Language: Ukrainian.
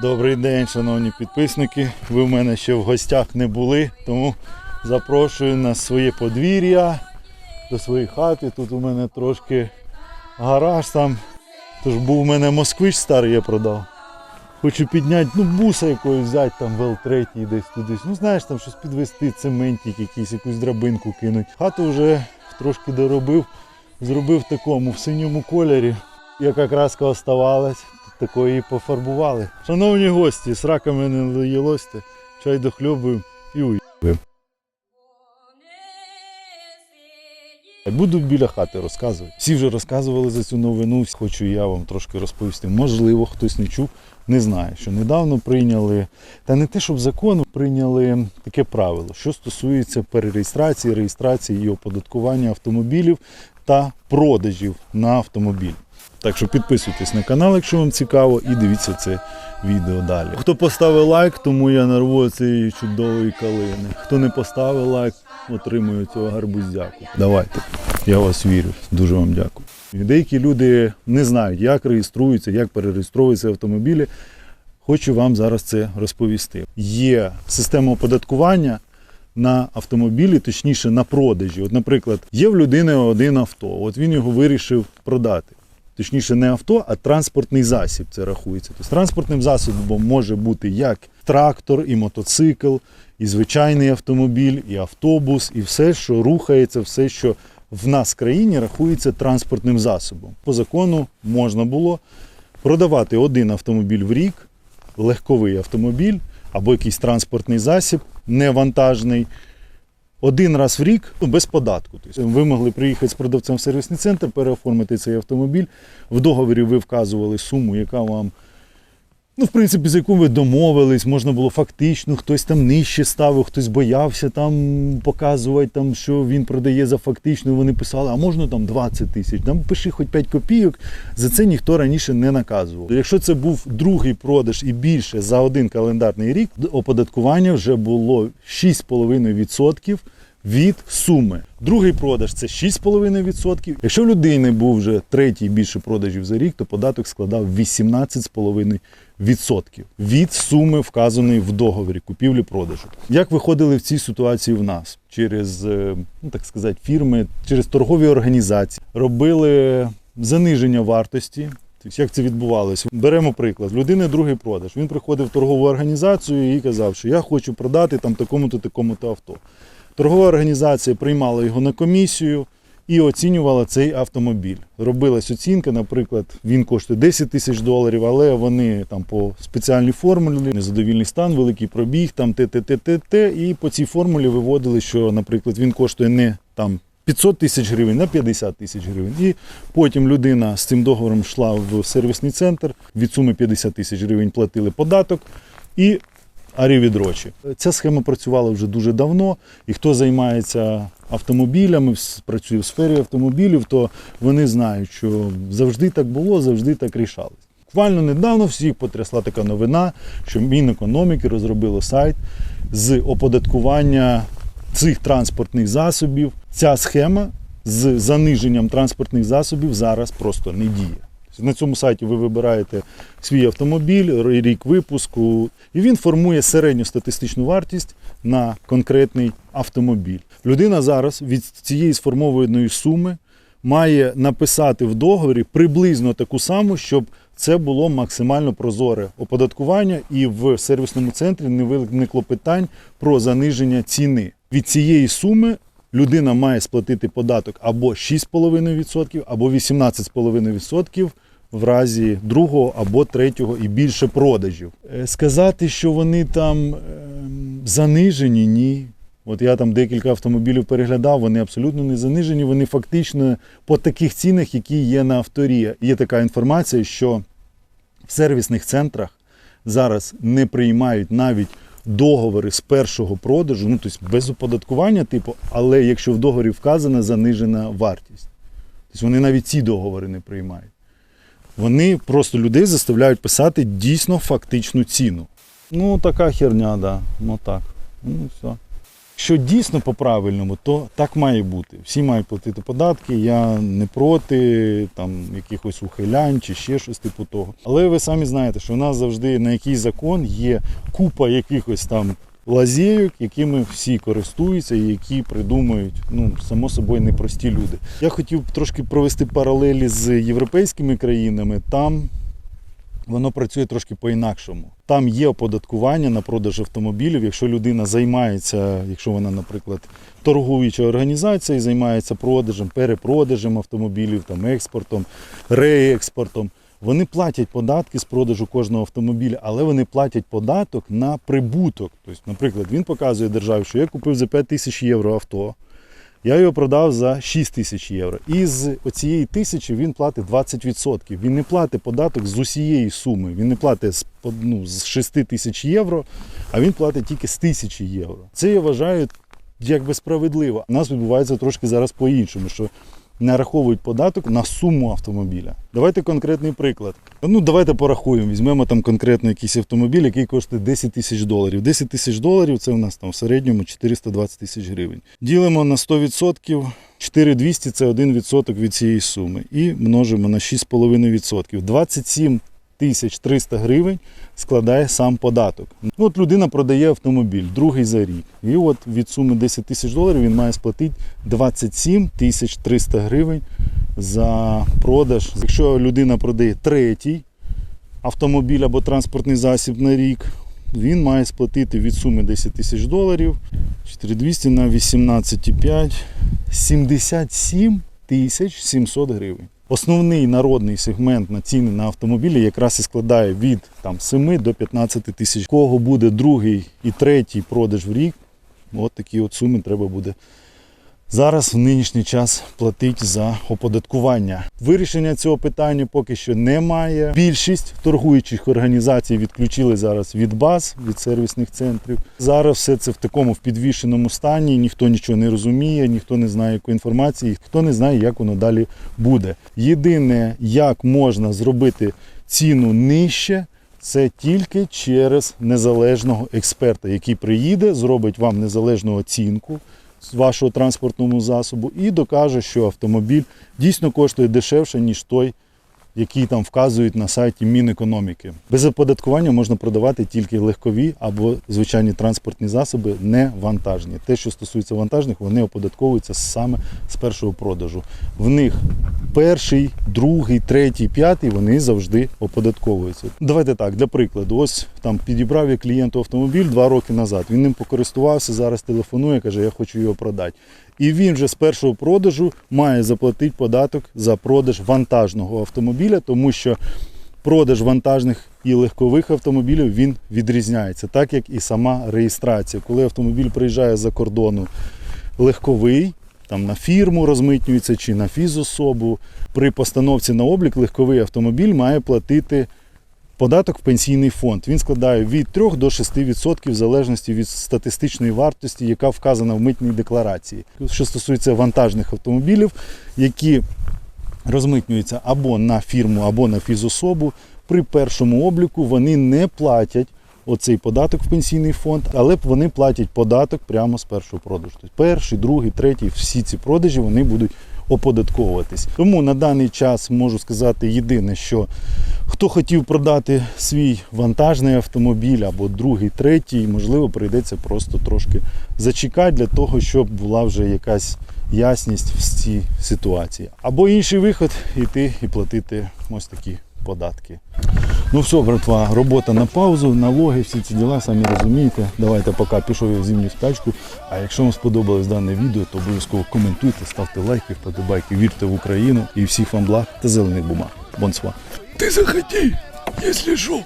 Добрий день, шановні підписники. Ви в мене ще в гостях не були, тому запрошую на своє подвір'я до своєї хати. Тут у мене трошки гараж там. Тож був у мене москвич старий, я продав. Хочу підняти, ну, буса якогось взяти, там в Л3 десь туди. Ну, знаєш, там щось підвести, цементик якийсь, якусь драбинку кинуть. Хату вже трошки доробив, зробив такому, в синьому кольорі. Яка краска оставалась, такої і пофарбували. Шановні гості, з раками не доїлосьте, чай дохльобую і уїбив. Буду біля хати розказувати. Всі вже розказували за цю новину. Хочу я вам трошки розповісти. Можливо, хтось не чув, не знає, що недавно прийняли, та не те, щоб закон, прийняли таке правило, що стосується перереєстрації, реєстрації і оподаткування автомобілів та продажів на автомобіль. Так що підписуйтесь на канал, якщо вам цікаво, і дивіться це відео далі. Хто поставив лайк, тому я нарву цієї чудової калини. Хто не поставив лайк, отримує цього гарбуздяку. Давайте, я вас вірю. Дуже вам дякую. Деякі люди не знають, як реєструються, як перереєстровуються автомобілі. Хочу вам зараз це розповісти. Є система оподаткування на автомобілі, точніше на продажі. От, наприклад, є в людини один авто, от він його вирішив продати. Точніше, не авто, а транспортний засіб це рахується. Тобто транспортним засобом може бути як трактор, і мотоцикл, і звичайний автомобіль, і автобус, і все, що рухається, все, що в нас в країні рахується транспортним засобом. По закону можна було продавати один автомобіль в рік, легковий автомобіль або якийсь транспортний засіб, невантажний, один раз в рік ну, без податку. Тобто ви могли приїхати з продавцем в сервісний центр, переоформити цей автомобіль. В договорі ви вказували суму, яка вам, ну, в принципі, з якою ви домовились, можна було фактично, хтось там нижче ставив, хтось боявся там показувати, там, що він продає за фактично. Вони писали, а можна там 20 тисяч, там пиши хоч 5 копійок. За це ніхто раніше не наказував. Якщо це був другий продаж і більше за один календарний рік, оподаткування вже було 6,5% від суми. Другий продаж це 6,5%. Якщо в людини був вже третій більше продажів за рік, то податок складав 18,5% від суми, вказаної в договорі купівлі-продажу. Як виходили в цій ситуації в нас? Через, е, ну так сказати, фірми, через торгові організації робили заниження вартості. Тобто, як це відбувалося? Беремо приклад. Людини другий продаж. Він приходив в торгову організацію і казав, що я хочу продати там такому-то такому-то авто. Торгова організація приймала його на комісію і оцінювала цей автомобіль. Робилась оцінка, наприклад, він коштує 10 тисяч доларів, але вони там по спеціальній формулі, незадовільний стан, великий пробіг, там ТТТТТ, і по цій формулі виводили, що, наприклад, він коштує не там 500 тисяч гривень на 50 тисяч гривень. І потім людина з цим договором йшла в сервісний центр, від суми 50 тисяч гривень платили податок. І Арівідрочі. Ця схема працювала вже дуже давно, і хто займається автомобілями, працює в сфері автомобілів, то вони знають, що завжди так було, завжди так рішалось. Буквально недавно всіх потрясла така новина, що Мінекономіки розробило сайт з оподаткування цих транспортних засобів. Ця схема з заниженням транспортних засобів зараз просто не діє. На цьому сайті ви вибираєте свій автомобіль, рік випуску, і він формує середню статистичну вартість на конкретний автомобіль. Людина зараз від цієї сформованої суми має написати в договорі приблизно таку саму, щоб це було максимально прозоре оподаткування, і в сервісному центрі не виникло питань про заниження ціни. Від цієї суми людина має сплатити податок або 6,5%, або 18,5% в разі другого або третього і більше продажів. Е, Сказати, що вони там ем, занижені, ні. От я там декілька автомобілів переглядав, вони абсолютно не занижені, вони фактично по таких цінах, які є на авторі. Є така інформація, що в сервісних центрах зараз не приймають навіть договори з першого продажу, ну тобто без оподаткування, типу, але якщо в договорі вказана занижена вартість. Тобто вони навіть ці договори не приймають. Вони просто людей заставляють писати дійсно фактичну ціну. Ну, така херня, да. Ну так. Ну, все. Якщо дійсно по-правильному, то так має бути. Всі мають платити податки. Я не проти там якихось ухилянь чи ще щось типу того. Але ви самі знаєте, що в нас завжди на якийсь закон є купа якихось там лазєйок, якими всі користуються і які придумують, ну, само собою, непрості люди. Я хотів трошки провести паралелі з європейськими країнами. Там воно працює трошки по-інакшому. Там є оподаткування на продаж автомобілів, якщо людина займається, якщо вона, наприклад, торгуюча організація і займається продажем, перепродажем автомобілів, там, експортом, реекспортом. Вони платять податки з продажу кожного автомобіля, але вони платять податок на прибуток. Тобто, наприклад, він показує державі, що я купив за 5 тисяч євро авто, я його продав за 6 тисяч євро. І з оцієї тисячі він платить 20%. Він не платить податок з усієї суми. Він не платить з, ну, з 6 тисяч євро, а він платить тільки з тисячі євро. Це я вважаю якби справедливо. У нас відбувається трошки зараз по-іншому, що нараховують податок на суму автомобіля. Давайте конкретний приклад. Ну, давайте порахуємо. Візьмемо там конкретно якийсь автомобіль, який коштує 10 тисяч доларів. 10 тисяч доларів це у нас там в середньому 420 тисяч гривень. Ділимо на 100%, 4200 це 1% від цієї суми. І множимо на 6,5%. 27 тисяч 300 гривень складає сам податок. Ну, От людина продає автомобіль, другий за рік. І от від суми 10 тисяч доларів він має сплатити 27 тисяч 300 гривень за продаж. Якщо людина продає третій автомобіль або транспортний засіб на рік, він має сплатити від суми 10 тисяч доларів 4200 на 18,5 77 тисяч 700 гривень. Основний народний сегмент на ціни на автомобілі якраз і складає від там, 7 до 15 тисяч. Кого буде другий і третій продаж в рік, от такі от суми треба буде зараз в нинішній час платити за оподаткування. Вирішення цього питання поки що немає. Більшість торгуючих організацій відключили зараз від баз, від сервісних центрів. Зараз все це в такому в підвішеному стані. Ніхто нічого не розуміє, ніхто не знає якої інформації, хто не знає, як воно далі буде. Єдине, як можна зробити ціну нижче. Це тільки через незалежного експерта, який приїде, зробить вам незалежну оцінку вашого транспортного засобу і докаже, що автомобіль дійсно коштує дешевше, ніж той, який там вказують на сайті Мінекономіки. Без оподаткування можна продавати тільки легкові або звичайні транспортні засоби, не вантажні. Те, що стосується вантажних, вони оподатковуються саме з першого продажу. В них перший, другий, третій, п'ятий вони завжди оподатковуються. Давайте так, для прикладу, ось там підібрав я клієнту автомобіль два роки назад. Він ним покористувався, зараз телефонує, каже, я хочу його продати. І він вже з першого продажу має заплатити податок за продаж вантажного автомобіля, тому що продаж вантажних і легкових автомобілів він відрізняється, так як і сама реєстрація. Коли автомобіль приїжджає за кордону легковий, там на фірму розмитнюється чи на фізособу, при постановці на облік легковий автомобіль має платити податок в пенсійний фонд. Він складає від 3 до 6% в залежності від статистичної вартості, яка вказана в митній декларації. Що стосується вантажних автомобілів, які розмитнюються або на фірму, або на фізособу, при першому обліку вони не платять оцей податок в пенсійний фонд, але вони платять податок прямо з першого продажу. Тобто перший, другий, третій, всі ці продажі вони будуть оподатковуватись. Тому на даний час можу сказати єдине, що хто хотів продати свій вантажний автомобіль або другий, третій, можливо, прийдеться просто трошки зачекати для того, щоб була вже якась ясність в цій ситуації. Або інший виход йти і платити ось такі податки. Ну все, братва, робота на паузу, налоги, всі ці діла, самі розумієте. Давайте поки пішов я в зимню спячку. А якщо вам сподобалось дане відео, то обов'язково коментуйте, ставте лайки, вподобайки, вірте в Україну і всіх вам благ та зелених бумаг. Бонсва. Ти заходи, якщо шо.